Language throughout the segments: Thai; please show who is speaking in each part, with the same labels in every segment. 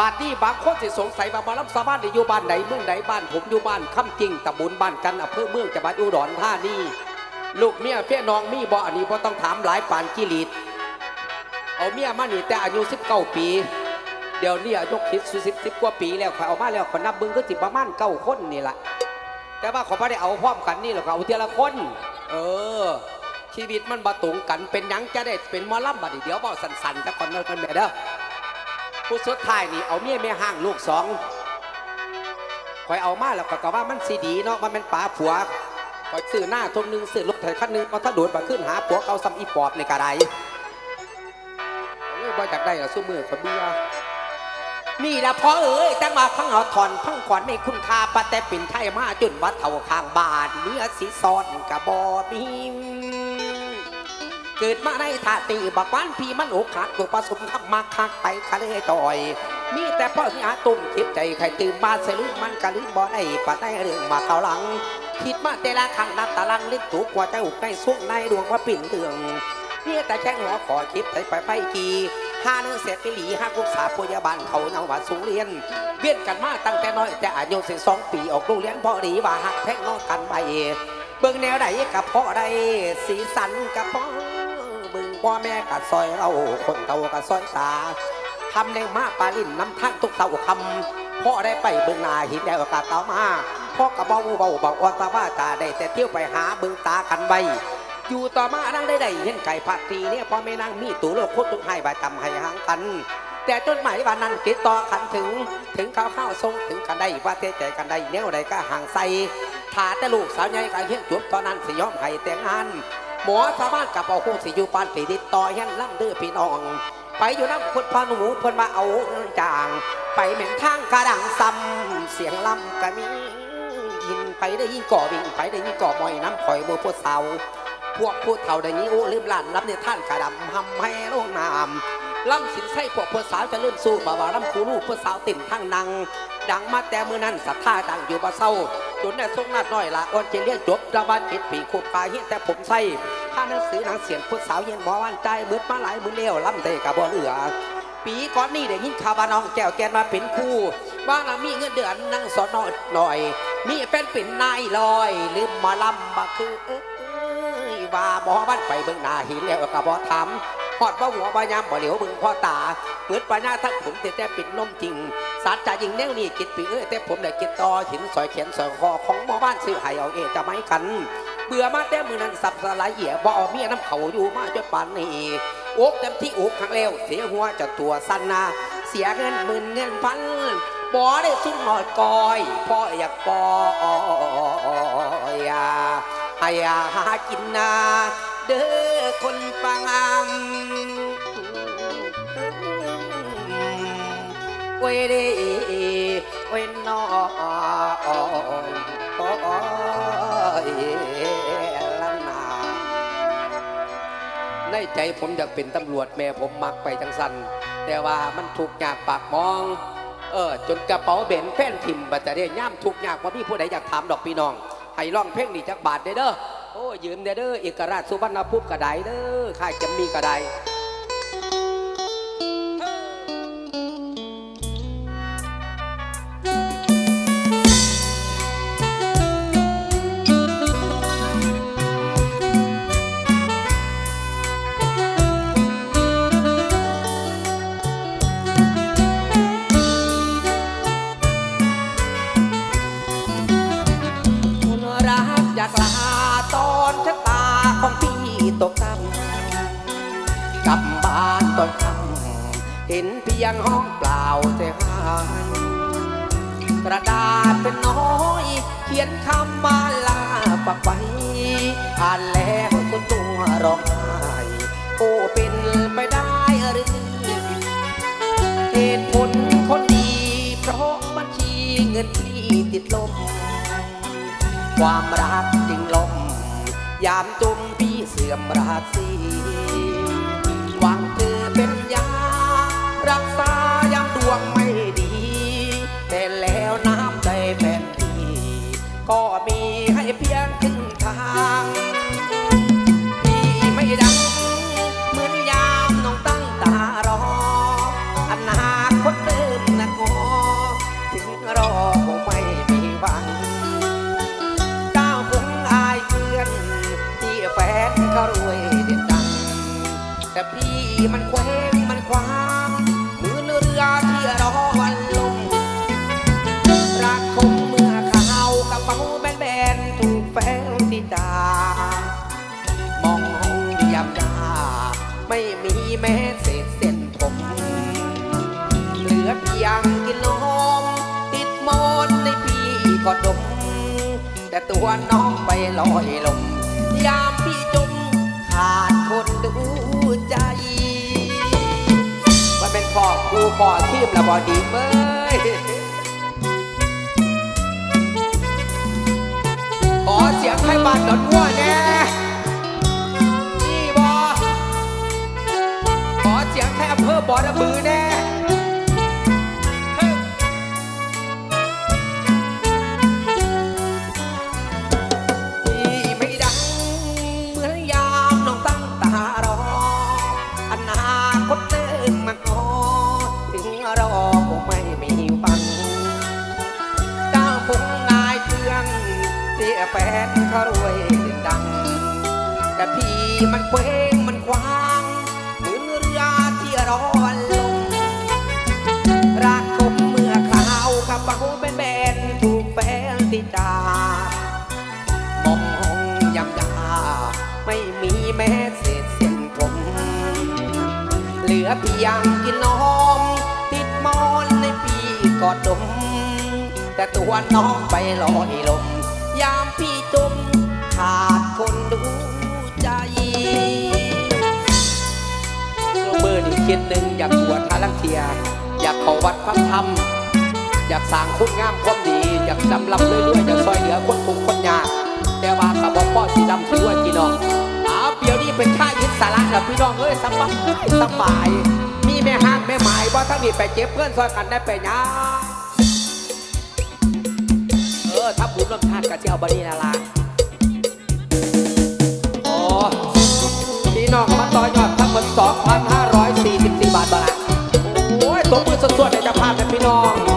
Speaker 1: บาดนี้บางคนสิสงสัยว่ามารับสาบ้านนี่อยู่บ้านไหนเมืองไหนบ้านผมอยู่บ้านคำจริงตำบลบ้านกันอำเภอเมืองจังหวัดอุดรธานีลูกเมียเฟียน้องมีบ่อันนี้บ่ต้องถามหลายปานกิริตเอาเมียมานี่แต่อายุ19ปี เดี๋ยวนี้อายุคิดสิบสิบกว่าปีแล้วข่อยเอามาแล้วข่อยนับเบิ่งก็สิประมาณเก้าคนนี่แหละแต่ว่าขาไม่ได้เอาพร้อมกันนี่หรอกเอาทีละคน เออ ชีวิตมันบาตรงกันเป็นยังจะได้เป็นมอลำบัดนี้เดี๋ยวบอกสันๆแต่ก่อนนั่นกันแม่เด้อ ผู้สุดท้ายนี่เอาเมียแม่ห้างลูกสองคอยเอามาแล้วก็กว่ามันสีดีเนาะมันเป็นป๋าผัวคอยซื้อหน้าทงหนึ่งซื้อรถไถคันหนึงพอถ้าโดดมาขึ้นหาผัวเก่าซ้ำอีปอบในกระไดเอ้ยบ่อยากได้หรอสู้มือคนเบี้ยนี่ละพอเอ้ยตั้งมาพังเอาถอนพังขวัญในคุณค่าปะแต่ปิ่นไทยมาจนวัดเท่าข้างบ้านเนื้อสีซอนกระบอมี เกิดมาในถาตีบักวานพี่มันอกหักตัวผสมขับมาคักไปคะเลต่อย มีแต่พ่อที่อาตุ่มคิดใจใครตื่นมาเสลืมมันกะลืมบ่ได้ปะได้เรื่องมาเกาหลัง คิดมาแต่ละครั้งนับตารางเล่นถูกกว่าเจ้าในสุ่งในดวงว่าปิ่นเรื่องเนี่ยแต่แจ้งหัวขอคิดไปไปไปกีห้าเนื้อเสร็จไปหลีห้ากุกษาพยาบาลเขาเนาว่าสูงเรียนเวียนกันมาตั้งแต่น้อยแต่อายุสิบสองปีออกโรงเรียนพอดีว่าหักแพงนอกกันไปเบิ่งแนวใดกับพ่อใดสีสันกับพ่อ พ่อแม่กับซอยเราคนเต่ากับซอยตาทำแรงมาปลาลินน้ำทางทุกเต่าคำพ่อได้ไปเบิ่งนาหินได้โอกาต่ามาพ่อกับเบาเบาเบาอ่อนตาว่าตาได้แต่เที่ยวไปหาเบิ่งตากันไวอยู่ต่อมานั่งได้ได้เห็นไก่ผัดตีเนี่ยพอไม่นั่งมีตู่โลกโคตรทุกให้บาทำให้ห่างกัน แต่จนหมายวันนั้นติดต่อกันถึง ถึงข้าวข้าวทรงถึงกันได้ว่าเทใจกันได้แนวใดก็ห่างใสถ้าแต่ลูกสาวใหญ่กันเฮียนจบตอนนั้นสิยอมให้แต่งงาน หมอสามารถกับเอาคู่สิอยู่ปานสีติดต่อยันล่ำเดือพี่น้อง ไปอยู่น้ำคนพาหนูเพิ่นมาเอาเงินจาง ไปเหม็นทางกระดังซ้ำเสียงล่ำก็มียินไปได้ยิ่งก่อวิ่งไปได้ยิ่งก่อมอยน้ำข่อยบัวพวกเสาพวกผู้เฒ่าได้นี้โอ้ลืมหลานรับในท่านกระดำทำให้โลกนามล่ำสินไส้พวกผู้สาวจะเริ่มสู้บ่าวล่ำคูลูกผู้สาวติ่นทั้งนังดังมาแต่เมื่อนั้นศรัทธาดังอยู่บ่เศร้า จนได้ทรงนาดน้อยละอ่อนเจเลียนจบระบาดจิตผีคูปลาเฮียนแต่ผมใส่ข้าหนังสือหนังเสียงผู้สาวเย็นบ่วันใจเบิดมาหลายมือเลี้ยวล่ำเตะกับบ่เหลือปีก่อนนี่ได้ยินข่าวว่าน้องแก้วแกนมาเป็นคู่ว่าน่ะมีเงินเดือนนั่งสอนนอยหน่อย มีแฟนเป็นนายลอยลืมมาลำบักคือเอ้ยว่าบ่บ้านไปเบิ่งหนาหินแล้วก็บ่ทำฮอดว่าหัวบ่ยามบ่เหลียวเบิ่งพ่อตาเปิดปัญญาทั้งผมแต่แต่ปิดนมจริง สารจ่ายิงแนวนี้คิดปีเอ้ยแต่ผมได้คิดต่อหินสอยเขียนสอยคอของหมอบ้านซื้อให้เอาเอจะไม่กัน เบื่อมาแต่มือนั้นสับสลายเหี่ยบ่เอาเมียน้ำเขาอยู่มาจนป่านนี้อกเต็มที่อกครั้งแล้วเสียหัวจะตัวสั้นนาเสียเงินหมื่นเงินพันบ่ได้ชุ่มหน่อยกอยพ่ออยากปอยาให้อาหากินนาเด้อคนฟังอำ วยดเวยนอโอ้ยละนาในใจผมอยากเป็นตำรวจแม่ผมมักไปจังสันแต่ว่ามันถูกยากปากมอง เออ จนกระเป๋าเบนแฟนทิมบัตรเรียย่ำทุกยากว่ามีผู้ใดอยากถามดอกพี่น้องให้ร้องเพลงนี่จักบาทเด้อเด้อโอ้ยืมเด้อเอกราชสุวรรณภูมิกระไดเด้อค่ายจะมีกระได ตกต่ำกลับบ้านตอนค่ำเห็นเพียงห้องเปล่าแต่หายกระดาษเป็นน้อย เขียนคำมาลาปักไว้อ่านแล้วก็ตัวร้องไห้โอ้เป็นไปได้หรือเหตุผลคนดี เพราะบัญชีเงินพี่ติดลม ความรักจึงล่ม ยามจมพี่เสื่อมราศีหวังเธอเป็นยารักษา แต่พี่มันเควงมันคว้างเหมือนเรือที่รอวันลง รักคงเมื่อข่าวกระเป๋าแบนๆถูกแฟนที่จามองห้องยามดาไม่มีแม้เศษเส้นผมเหลือเพียงกินนมติดมอนในพี่ก็ดมแต่ตัวน้องไปลอยลม พอครูพ่อทีมละบอดีเบ้ยขอเสียงให้บานดอนวัวแน่นี่บอขอเสียงให้อำเภอบอระบือแน่ นเขารวยเด่นดัง แต่พี่มันเคว้งมันคว้างเหมือนเรือที่ร้อนลงรักคมเมื่อขาวกระเป๋าแบนถูกแฟนติดตามองห้องยำยาไม่มีแม้เศษเส้นผม เหลือเพียงกินนมติดมอนในปีกอดดมแต่ตัวน้องไปลอยลม คิดหนึ่งอยากบวชทาลังเทีย อยากเข้าวัดฟังธรรม อยากสร้างคุณงามความดี อยากดำลำเรื่อยๆอยากซอยเหลือคนทุกข์คนยาก แต่ว่าขบบอกพ่อสีดำสีด้วยพี่น้องอ้าวเดี๋ยวนี้เป็นชายิสาระแล้วพี่น้องเอ้ยสบายสบาย มีแม่ห้างแม่หมายว่าถ้ามีไปเจ็บเพื่อนซอยกันได้ไปยาเออถ้าบุญร่วมชาติกับเจ้าบดีนาลาโอ้พี่น้องมาต่อยอดทั จ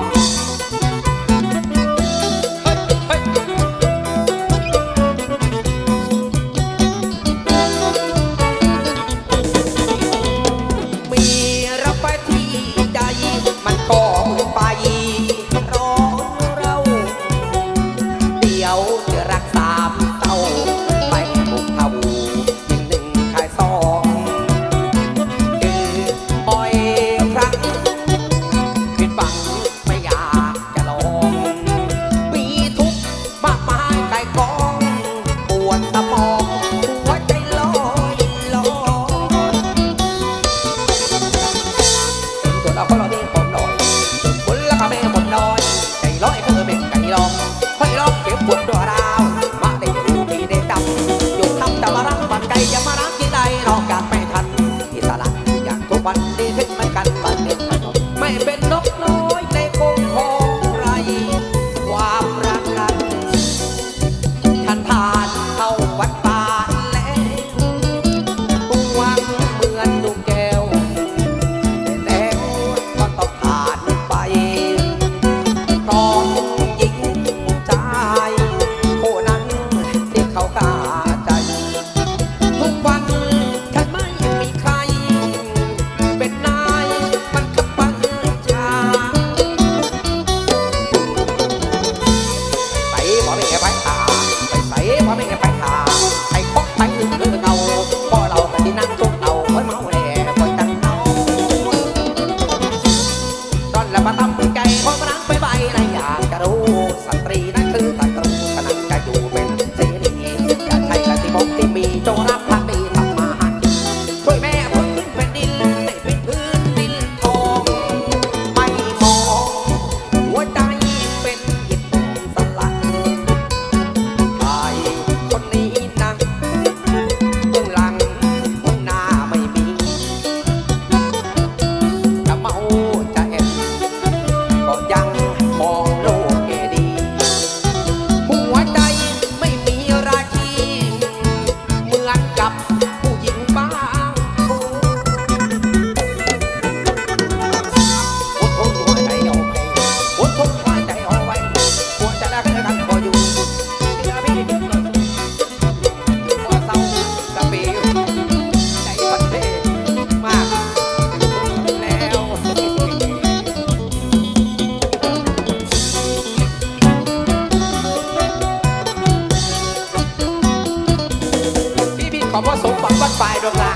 Speaker 1: พ่อสมบัติวัดปลายดวงลา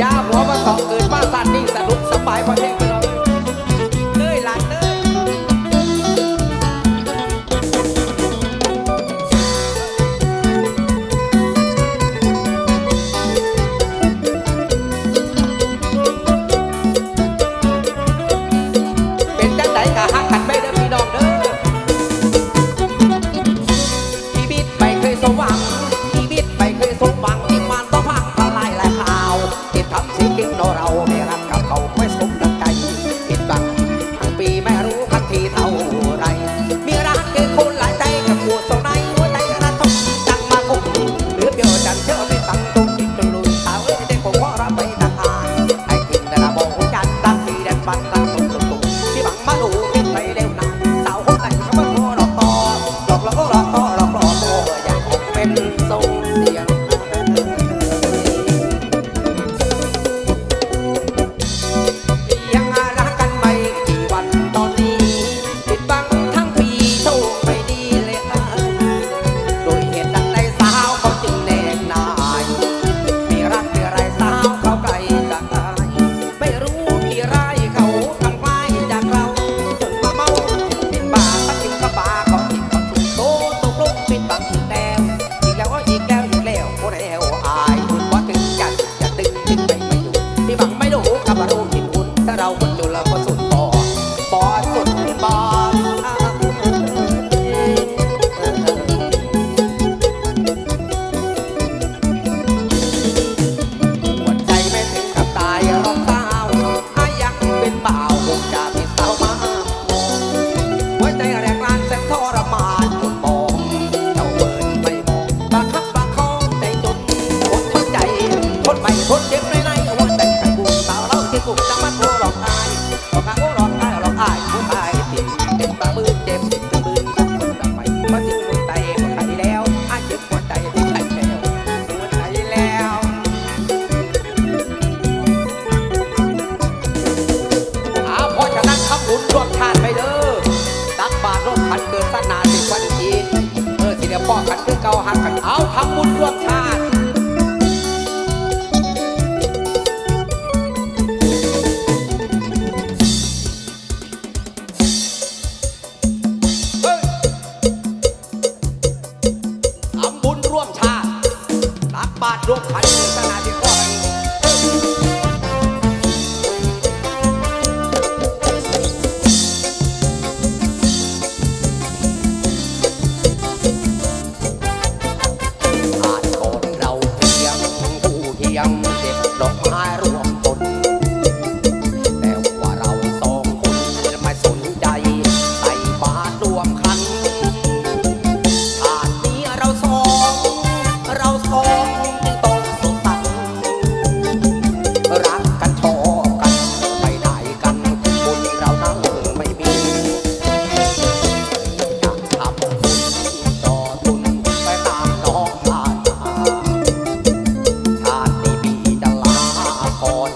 Speaker 1: ยาหัวมาสองเกิดมาสันนิ่งสนุก สุขจังมันโพหรอกอา อน